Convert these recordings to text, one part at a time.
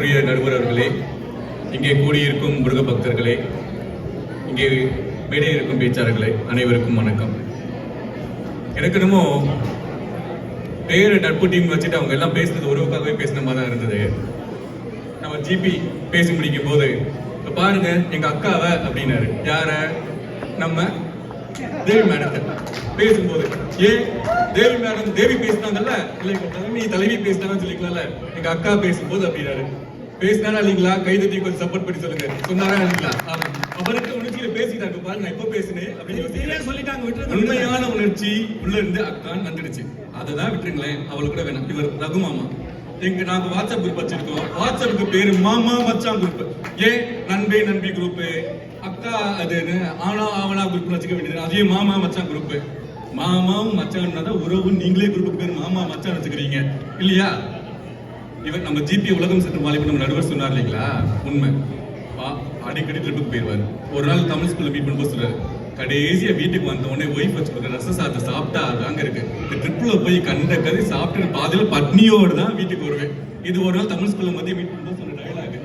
மதிப்புக்குரிய நடுவர் அவர்களே இங்கே கூடியிருக்கும் முருக பக்தர்களே இங்கே மேடையில் இருக்கும் பேச்சாளர்களே அனைவருக்கும் வணக்கம். எனக்கு என்னமோ பேர் நட்பு டீம் வச்சுட்டு அவங்க எல்லாம் பேசுனது உறவுக்காகவே பேசின மாதிரி தான் இருந்தது. நம்ம ஜிபி பேசி முடிக்கும் போது இப்போ பாருங்க எங்க அக்காவை அப்படின்னாரு. யார? நம்ம தேவி மேடத்தை பேசும்போது ஏன் தேவி மேடம் தேவி பேசினாங்கல்ல? இல்லை தலைமை தலைவி பேசினாங்கன்னு சொல்லிக்கலாம்ல? எங்க அக்கா பேசும்போது அப்படின்னாரு. பேசினாரா இல்லைங்களா? கை தட்டி கொஞ்சம் சப்போர்ட் பண்ணி சொல்லுங்க. சொன்னாரா இல்லைங்களா. அவருக்கு உணர்ச்சியில பேசிட்டாங்க பாருங்க நான் எப்ப பேசுனேன். அப்படின்னு. சொல்லிட்டாங்க விட்டுருங்க. உண்மையான உணர்ச்சி உள்ள இருந்து அக்கான்னு வந்துடுச்சு. அதை தான் விட்டுருங்களேன். அவளுக்கு கூட வேணாம். இவர் ரகுமாமா எங்க நாங்க வாட்ஸ்அப் குரூப் வச்சிருக்கோம். வாட்ஸ்அப்புக்கு பேரு மாமா மச்சான் குரூப் ஏன்? நண்பே நண்பி குரூப் அக்கா அது ஆனா ஆவணா குரூப் வச்சுக்க வேண்டியது. அதே மாமா மச்சான் குரூப் மாமாவும் மச்சான் தான் உறவு. நீங்களே குரூப்புக்கு பேர் மாமா மச்சான் வச்சுக்கிறீங்க. இல்லையா? இவன் நம்ம ஜிபி உலகம் சென்று மாலை நம்ம நடுவர் சொன்னார் இல்லைங்களா? உண்மை. வா அடிக்கடி ட்ரிப்புக்கு போயிடுவார் ஒரு நாள் தமிழ் ஸ்கூல்ல மீட் பண்ணும்போது சொல்றாரு கடைசியா வீட்டுக்கு வந்த உடனே ஒய்ஃப் வச்சு கொடுக்குற ரச சாதத்தை சாப்பிட்டா அதாங்க இருக்கு. இந்த ட்ரிப்ல போய் கண்ட கதை சாப்பிட்டு பாதியில பட்னியோடு தான் வீட்டுக்கு வருவேன். இது ஒரு நாள் தமிழ் ஸ்கூல்ல மதியம் மீட் பண்ணும்போது சொன்ன டயலாக்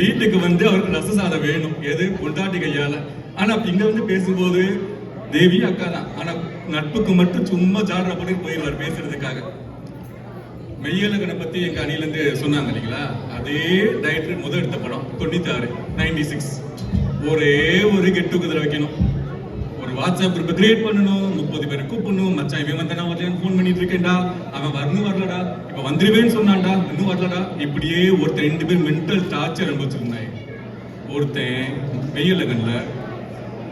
வீட்டுக்கு வந்து அவருக்கு ரச சாதம் வேணும். எது? கொண்டாட்டி கையால. ஆனா இங்க வந்து பேசும்போது தேவி அக்கா தான். ஆனா நட்புக்கு மட்டும் சும்மா ஜாடுற போட்டு போயிடுவார் பேசுறதுக்காக. மெய்யழகனை பத்தி எங்க அணில இருந்து சொன்னாங்க இல்லைங்களா? அதே டைரக்டர் முதல் எடுத்த படம் தொண்ணூத்தாறு நைன்டி சிக்ஸ் ஒரே ஒரு கெட் டுகெதர் வைக்கணும். ஒரு வாட்ஸ்அப் குரூப் கிரியேட் பண்ணணும் முப்பது பேரை கூப்பிடணும் மச்சான் இவன் வந்தானா வரலையான்னு ஃபோன் பண்ணிட்டு இருக்கேன்டா. அவன் வரணும் வரலடா. இப்ப வந்துருவேன்னு சொன்னான்டா இன்னும் வரலடா. இப்படியே ஒருத்தர் ரெண்டு பேர் மென்டல் டார்ச்சர் அனுபவிச்சிருந்தாங்க. ஒருத்தன் மெய்யழகன்ல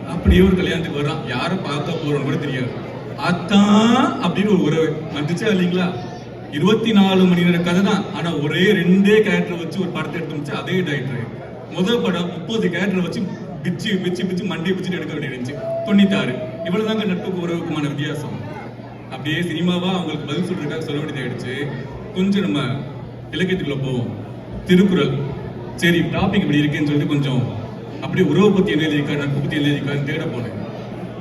அப்படியே ஒரு கல்யாணத்துக்கு வர்றான். யாரை பார்க்க போறோம்னு கூட தெரியாது. அத்தான் அப்படின்னு ஒரு உறவு. வந்துச்சா இல்லைங்களா? இருபத்தி நாலு மணி நேர கதை தான். ஆனா ஒரே ரெண்டே கேரக்டர் வச்சு ஒரு படத்தை எடுத்து முடிச்சு அதே டைரக்டர் முதல் படம் முப்பது கேரக்டர் வச்சு பிச்சு பிச்சு பிச்சு மண்டி பிச்சு எடுக்க வேண்டியிருந்துச்சு தொண்ணூத்தாறு. இவ்வளவுதாங்க நட்புக்கு உறவுக்குமான வித்தியாசம். அப்படியே சினிமாவா அவங்களுக்கு பதில் சொல்றதுக்காக சொல்ல வேண்டியதாயிடுச்சு கொஞ்சம் நம்ம இலக்கியத்துக்குள்ள போவோம். திருக்குறள். சரி டாபிக் இப்படி இருக்கேன்னு சொல்லிட்டு கொஞ்சம் அப்படியே உறவு பத்தி எழுதியிருக்காரு நட்பு பத்தி எழுதியிருக்காருன்னு தேட போனேன்.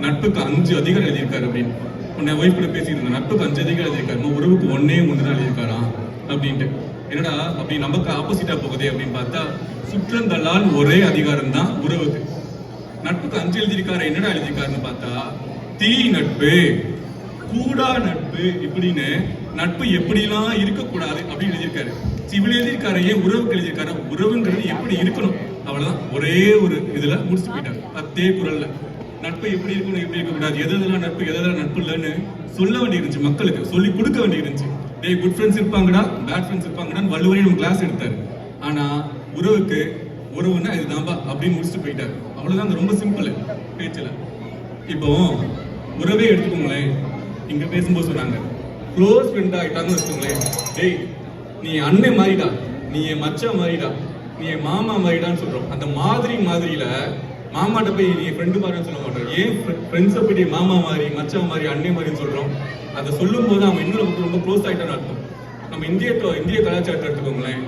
நட்புக்கு அஞ்சு அதிகாரம் எழுதியிருக்காரு அப்படின்னு. உன்னை ஒய்ஃப் கூட பேசிட்டு இருந்தேன். நட்பு அஞ்சு அதிகாரம் எழுதியிருக்காரு. நம்ம உறவுக்கு ஒன்னே ஒன்று தான் எழுதியிருக்காராம் அப்படின்ட்டு. என்னடா அப்படி நமக்கு ஆப்போசிட்டா போகுதே அப்படின்னு பார்த்தா சுற்றந்தள்ளால் ஒரே அதிகாரம் தான் உறவுக்கு. நட்புக்கு அஞ்சு எழுதியிருக்காரு? என்னடா எழுதியிருக்காருன்னு பார்த்தா தீ நட்பு. கூடா நட்பு. இப்படின்னு நட்பு எப்படிலாம் இருக்கக்கூடாது அப்படின்னு எழுதியிருக்காரு. சிவில் எழுதியிருக்காரு. ஏன் உறவுக்கு எழுதியிருக்காரு? உறவுங்கிறது எப்படி இருக்கணும்? அவ்வளவுதான். ஒரே ஒரு இதுல முடிச்சு போயிட்டாங்க பத்தே குரல்ல. நட்பு எப்படி இருக்கணும் எப்படி இருக்கக்கூடாது எது எதெல்லாம் நட்பு எதெல்லாம் நட்பு இல்லைன்னு சொல்ல வேண்டி இருந்துச்சு மக்களுக்கு சொல்லி கொடுக்க வேண்டி இருந்துச்சு டேய் குட் ஃப்ரெண்ட்ஸ் இருப்பாங்கடா பேட் ஃப்ரெண்ட்ஸ் இருப்பாங்கடான்னு வள்ளுவரையும் நம்ம கிளாஸ் எடுத்தார். ஆனா உறவுக்கு உறவுன்னா இதுதான்பா அப்படின்னு முடிச்சுட்டு போயிட்டாரு. அவ்வளவுதான் ரொம்ப சிம்பிள் பேச்சுல. இப்போ உறவே எடுத்துக்கோங்களேன். இங்க பேசும்போது சொன்னாங்க க்ளோஸ் ஃப்ரெண்ட் ஆகிட்டாங்கன்னு வச்சுக்கோங்களேன். டேய் நீ அண்ணன் மாறிடா. நீ என் மச்சான் மாறிடா. நீ என் மாமா மாறிடான்னு சொல்றோம். அந்த மாதிரி மாதிரியில மாமாட்ட போய் நீ ஃப்ரெண்டு மாதிரி சொல்ல மாட்டோம் ஏன் ஃப்ரெண்ட்ஸை போய் மாமா மாதிரி மச்சான் மாதிரி அண்ணே மாதிரின்னு சொல்கிறோம் அதை சொல்லும் போது அவன் இன்னும் நமக்கு ரொம்ப க்ளோஸ் ஆகிட்டான்னு அர்த்தம். நம்ம இந்திய இந்திய கலாச்சாரத்தை எடுத்துக்கோங்களேன்.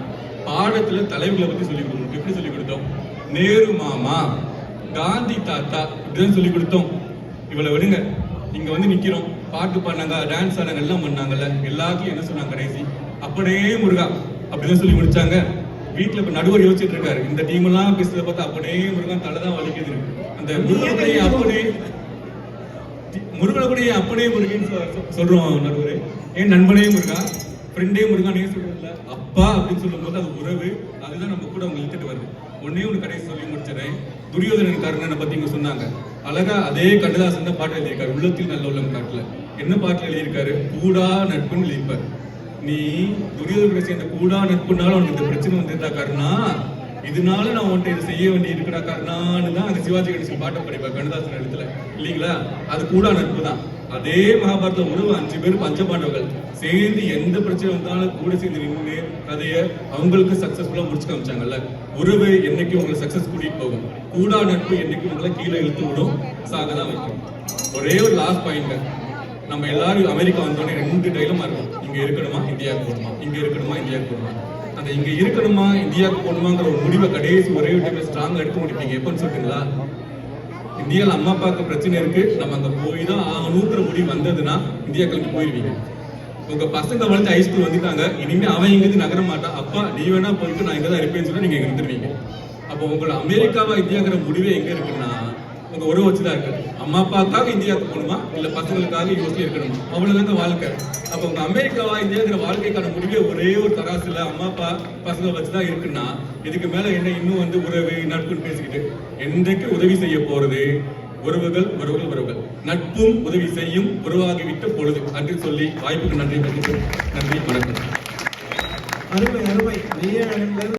பாடத்தில் தலைவர்களை பற்றி சொல்லி கொடுக்கணும். எப்படி சொல்லி கொடுத்தோம்? நேரு மாமா காந்தி தாத்தா இப்படிதான் சொல்லி கொடுத்தோம். இவ்வளோ விடுங்க. இங்கே வந்து நிற்கிறோம் பாட்டு பாடினாங்க டான்ஸ் ஆனாங்க எல்லாம் பண்ணாங்கல்ல. எல்லாத்தையும் என்ன சொன்னாங்க கடைசி? அப்படியே முருகா அப்படிதான் சொல்லி முடிச்சாங்க வீட்டுல இப்ப நடுவர் யோசிச்சுட்டு இருக்காரு. இந்த டீம் எல்லாம் பேசுறத பார்த்தா அப்படியே முருகன் தலை தான் வலிக்குது அந்த முருகனுடைய அப்படியே முருகனுடைய அப்படியே முருகன் சொல்றோம் நடுவர். ஏன் நண்பனே முருகா? ஃப்ரெண்டே முருகானே சொல்றதுல? அப்பா அப்படின்னு சொல்லும்போது அது உறவு. அதுதான் நம்ம கூட அவங்க இழுத்துட்டு வருது. ஒன்னே ஒன்று கடைசி சொல்லி முடிச்சிடறேன். துரியோதனன் கர்ணனை பத்தி இங்க சொன்னாங்க. அழகா அதே கண்ணதாசன் தான் பாட்டு எழுதியிருக்காரு. உள்ளத்தில் நல்ல உள்ளம் காட்டுல. என்ன பாட்டுல எழுதியிருக்காரு? கூடா நட்புன்னு எழுதியிருப்பாரு. நீ துரியோதனை சேர்ந்த கூடா நட்புனால உனக்கு இந்த பிரச்சனை வந்திருந்தா கருணா? இதனால நான் உன்கிட்ட இதை செய்ய வேண்டி இருக்குடா கருணான்னு தான் அந்த சிவாஜி கணேசன் பாட்டை படிப்பேன் கண்ணதாசன் இடத்துல இல்லைங்களா? அது கூடா நட்பு தான் அதே மகாபாரத உறவு அஞ்சு பேர் பஞ்சபாண்டவர்கள் சேர்ந்து எந்த பிரச்சனை வந்தாலும் கூட சேர்ந்து நின்று கதைய அவங்களுக்கு சக்சஸ்ஃபுல்லா முடிச்சு காமிச்சாங்கல்ல. உறவு என்னைக்கு உங்களை சக்சஸ் கூட்டிட்டு போகும்? கூடா நட்பு என்னைக்கு உங்களை கீழே இழுத்து விடும்? சாக தான் வைக்கும். ஒரே ஒரு லாஸ்ட் பாயிண்ட் நம்ம எல்லாரும் அமெரிக்கா வந்தோடனே ரெண்டு டைலமா இருக்கும். இங்க இருக்கணுமா இந்தியாவுக்கு போகணுமா? இங்க இருக்கணுமா இந்தியாவுக்கு போகணுமா? அந்த இங்க இருக்கணுமா இந்தியாவுக்கு போகணுமாங்கிற ஒரு முடிவை கடைசி ஒரே ஒரு டைம் ஸ்ட்ராங்கா எடுக்க முடிப்பீங்க எப்பன்னு சொல்றீங்களா? இந்தியாவில் அம்மா அப்பாவுக்கு பிரச்சனை இருக்கு. நம்ம அங்க போய் தான் ஆகணுங்கிற முடிவு வந்ததுன்னா இந்தியா கிளம்பி போயிருவீங்க. உங்க பசங்க வளர்ந்து ஹைஸ்கூல் வந்துட்டாங்க. இனிமே அவன் இங்கிருந்து நகர மாட்டான் அப்பா நீ வேணா போயிட்டு நான் இங்க தான் இருப்பேன்னு சொல்லி நீங்க இருந்துருவீங்க அப்போ உங்களை அமெரிக்காவா இந்தியாங்கிற முடிவே எங்க இருக்குன்னா உங்க உறவு வச்சுதான் இருக்கு அம்மா அப்பாக்காக இந்தியாவுக்கு போகணுமா? இல்ல பசங்களுக்காக யோசிச்சு இருக்கணுமா? அவ்வளவுதாங்க வாழ்க்கை. அப்ப உங்க அமெரிக்காவா இந்தியாங்கிற வாழ்க்கைக்கான முடிவே ஒரே ஒரு தராசுல அம்மா அப்பா பசங்க வச்சுதான் இருக்குன்னா இதுக்கு மேல என்ன இன்னும் வந்து உறவு நட்புன்னு பேசிக்கிட்டு என்றைக்கு உதவி செய்ய போறது? உறவுகள் உறவுகள் உறவுகள். நட்பும் உதவி செய்யும் உறவாகிவிட்ட பொழுது. என்று சொல்லி வாய்ப்புக்கு நன்றி நன்றி வணக்கம். அருமை அருமை. நீயே